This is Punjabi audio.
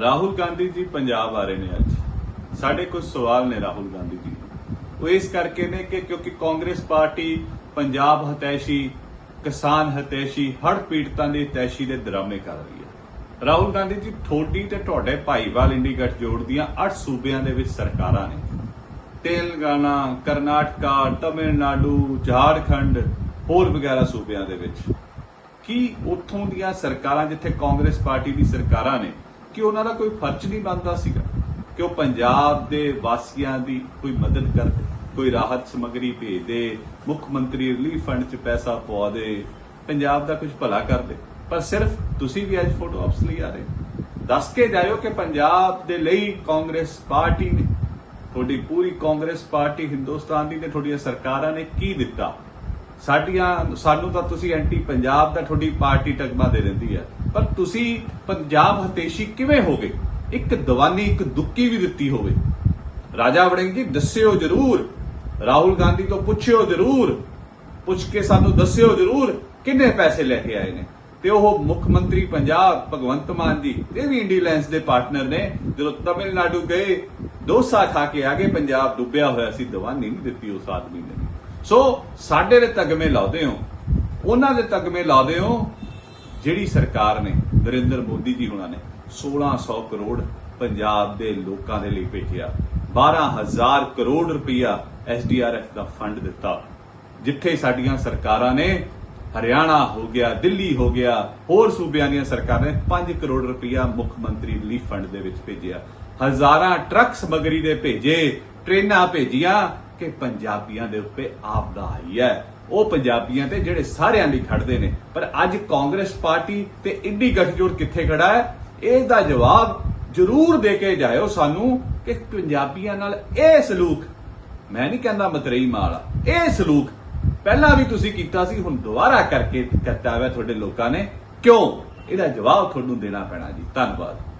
ਰਾਹੁਲ ਗਾਂਧੀ ਜੀ ਪੰਜਾਬ ਆ ਰਹੇ ਨੇ ਅੱਜ। ਸਾਡੇ ਕੁਝ ਸਵਾਲ ਨੇ ਰਾਹੁਲ ਗਾਂਧੀ ਜੀ। ਉਹ ਇਸ ਕਰਕੇ ਨੇ ਕਿ ਕਿਉਂਕਿ ਕਾਂਗਰਸ ਪਾਰਟੀ ਪੰਜਾਬ ਹਤੈਸ਼ੀ, ਕਿਸਾਨ ਹਤੈਸ਼ੀ, ਹੜ੍ਹ ਪੀੜਤਾਂ ਦੀ ਹਤੈਸ਼ੀ ਦੇ ਡਰਾਮੇ ਕਰ ਰਹੀ ਹੈ। ਰਾਹੁਲ ਗਾਂਧੀ ਜੀ ਥੋੜੀ ਤੇ ਤੁਹਾਡੇ ਭਾਈਵਾਲ ਇੰਡੀ ਗੱਠਜੋੜ ਦੀਆਂ 8 ਸੂਬਿਆਂ ਦੇ ਵਿੱਚ ਸਰਕਾਰਾਂ ਨੇ। ਤੇਲੰਗਾਨਾ, ਕਰਨਾਟਕਾ, ਤਮਿਲਨਾਡੂ, ਝਾਰਖੰਡ, ਹੋਰ ਵਗੈਰਾ ਸੂਬਿਆਂ ਦੇ ਵਿੱਚ। ਕੀ ਉੱਥੋਂ ਦੀਆਂ ਸਰਕਾਰਾਂ ਜਿੱਥੇ ਕਾਂਗਰਸ ਪਾਰਟੀ ਦੀ ਸਰਕਾਰਾਂ ਨੇ ਕਿ ਉਹਨਾਂ ਦਾ ਕੋਈ ਫਰਜ਼ ਨਹੀਂ ਬਣਦਾ ਸੀਗਾ ਕਿ ਉਹ ਪੰਜਾਬ ਦੇ ਵਾਸੀਆਂ ਦੀ ਕੋਈ ਮਦਦ ਕਰਦੇ, ਕੋਈ ਰਾਹਤ ਸਮੱਗਰੀ ਭੇਜਦੇ, ਮੁੱਖ ਮੰਤਰੀ ਰਿਲੀਫ ਫੰਡ 'ਚ ਪੈਸਾ ਪਵਾ ਦੇ ਪੰਜਾਬ ਦਾ ਕੁਝ ਭਲਾ ਕਰਦੇ। ਪਰ ਸਿਰਫ ਤੁਸੀਂ ਵੀ ਅੱਜ ਫੋਟੋ ਆਪਸ ਲਈ ਆ ਰਹੇ ਦੱਸ ਕੇ ਜਾਇਓ ਕਿ ਪੰਜਾਬ ਦੇ ਲਈ ਕਾਂਗਰਸ ਪਾਰਟੀ ਨੇ, ਤੁਹਾਡੀ ਪੂਰੀ ਕਾਂਗਰਸ ਪਾਰਟੀ ਹਿੰਦੁਸਤਾਨ ਦੀ ਤੇ ਤੁਹਾਡੀਆਂ ਸਰਕਾਰਾਂ ਨੇ ਕੀ ਦਿੱਤਾ? ਸਾਡੀਆਂ ਸਾਨੂੰ ਤਾਂ ਤੁਸੀਂ ਐਂਟੀ ਪੰਜਾਬ ਦਾ ਤੁਹਾਡੀ ਪਾਰਟੀ ਟਕਮਾ ਦੇ ਦਿੰਦੀ ਹੈ ਪਰ ਤੁਸੀਂ ਪੰਜਾਬ ਹਤੇਸ਼ੀ ਕਿਵੇਂ ਹੋਗੇ? ਇੱਕ ਦੀਵਾਨੀ, ਇੱਕ ਦੁੱਕੀ ਵੀ ਦਿੱਤੀ ਹੋਵੇ। ਰਾਜਾ ਵੜਿੰਗ ਜੀ, ਦੱਸਿਓ ਜਰੂਰ। ਰਾਹੁਲ ਗਾਂਧੀ ਤੋਂ ਪੁੱਛਿਓ ਜਰੂਰ। ਪੁੱਛ ਕੇ ਸਾਨੂੰ ਦੱਸਿਓ ਜਰੂਰ ਕਿੰਨੇ ਪੈਸੇ ਲੈ ਕੇ ਆਏ ਨੇ। ਤੇ ਉਹ ਮੁੱਖ ਮੰਤਰੀ ਪੰਜਾਬ, ਭਗਵੰਤ ਮਾਨ ਜੀ, ਇਹ ਵੀ ਇੰਡੀਲੈਂਸ ਦੇ ਪਾਰਟਨਰ ਨੇ, ਜਦੋਂ ਤਮਿਲਨਾਡੂ ਗਏ, ਡੋਸਾ ਖਾ ਕੇ ਆ ਗਏ, ਪੰਜਾਬ ਡੁੱਬਿਆ ਹੋਇਆ ਸੀ, ਦਵਾਨੀ ਨਹੀਂ ਦਿੱਤੀ ਉਸ ਆਦਮੀ ਨੇ। ਸੋ ਸਾਡੇ ਦੇ ਤਗਮੇ ਲਾਉਂਦੇ ਹੋ, ਉਹਨਾਂ ਦੇ ਤਗਮੇ ਲਾਉਂਦੇ ਹੋ ਜਿਹੜੀ ਸਰਕਾਰ ਨੇ, ਨਰਿੰਦਰ ਮੋਦੀ ਜੀ ਹੁਣਾਂ ਨੇ 1600 ਕਰੋੜ ਪੰਜਾਬ ਦੇ ਲੋਕਾਂ ਦੇ ਲਈ ਭੇਜਿਆ 12000 ਕਰੋੜ ਰੁਪਇਆ ਐਸਡੀਆਰਐਫ ਦਾ ਫੰਡ ਦਿੱਤਾ। ਜਿੱਥੇ ਸਾਡੀਆਂ ਸਰਕਾਰਾਂ ਨੇ ਹਰਿਆਣਾ ਹੋ ਗਿਆ, ਦਿੱਲੀ ਹੋ ਗਿਆ, ਹੋਰ ਸੂਬਿਆਂ ਦੀਆਂ ਸਰਕਾਰਾਂ ਨੇ 5 ਕਰੋੜ ਰੁਪਇਆ ਮੁੱਖ ਮੰਤਰੀ ਰਿਲੀਫ ਫੰਡ ਦੇ ਵਿੱਚ ਭੇਜਿਆ। ਹਜ਼ਾਰਾਂ ਟਰੱਕ ਸਮਗਰੀ ਦੇ ਭੇਜੇ, ਟ੍ਰੇਨਾਂ ਭੇਜੀਆਂ ਕਿ ਪੰਜਾਬੀਆਂ ਦੇ ਉੱਤੇ ਆਪਦਾ ਆਈ ਹੈ। ਉਹ ਪੰਜਾਬੀਆਂ ਤੇ ਜਿਹੜੇ ਸਾਰਿਆਂ ਲਈ ਖੜਦੇ ਨੇ। ਪਰ ਅੱਜ ਕਾਂਗਰਸ ਪਾਰਟੀ ਤੇ ਇੰਡੀ ਗੱਠਜੋੜ ਕਿੱਥੇ ਖੜਾ ਹੈ? ਇਸ ਦਾ ਜਵਾਬ ਜ਼ਰੂਰ ਦੇ ਕੇ ਜਾਇਓ ਸਾਨੂੰ ਕਿ ਪੰਜਾਬੀਆਂ ਨਾਲ ਇਹ ਸਲੂਕ, ਮੈਂ ਨਹੀਂ ਕਹਿੰਦਾ ਮਤਰੇਈ ਮਾਲ ਇਹ ਸਲੂਕ ਪਹਿਲਾਂ ਵੀ ਤੁਸੀਂ ਕੀਤਾ ਸੀ, ਹੁਣ ਦੁਬਾਰਾ ਕਰਕੇ ਕਰਤਾ ਹੋਇਆ ਤੁਹਾਡੇ ਲੋਕਾਂ ਨੇ। ਕਿਉਂ? ਇਹਦਾ ਜਵਾਬ ਤੁਹਾਨੂੰ ਦੇਣਾ ਪੈਣਾ ਜੀ। ਧੰਨਵਾਦ।